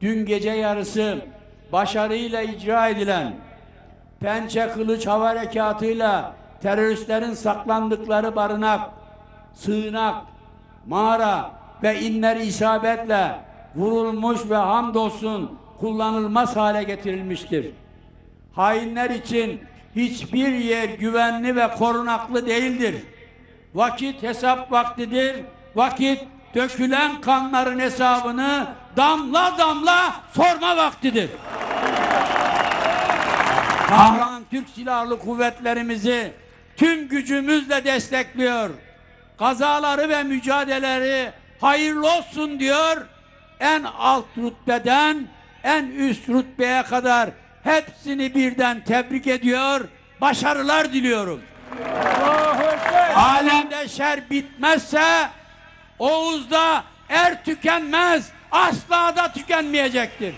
dün gece yarısı başarıyla icra edilen Pençe Kılıç Hava Harekatı'yla teröristlerin saklandıkları barınak, sığınak, mağara ve inler isabetle vurulmuş ve hamdolsun kullanılmaz hale getirilmiştir. Hainler için hiçbir yer güvenli ve korunaklı değildir. Vakit hesap vaktidir. Vakit dökülen kanların hesabını damla damla sorma vaktidir. Kahraman Türk Silahlı Kuvvetlerimizi tüm gücümüzle destekliyor. Kazaları ve mücadeleleri hayırlı olsun diyor. En alt rütbeden en üst rütbeye kadar hepsini birden tebrik ediyor. Başarılar diliyorum. Alemde şer bitmezse Oğuz'da er tükenmez, asla da tükenmeyecektir.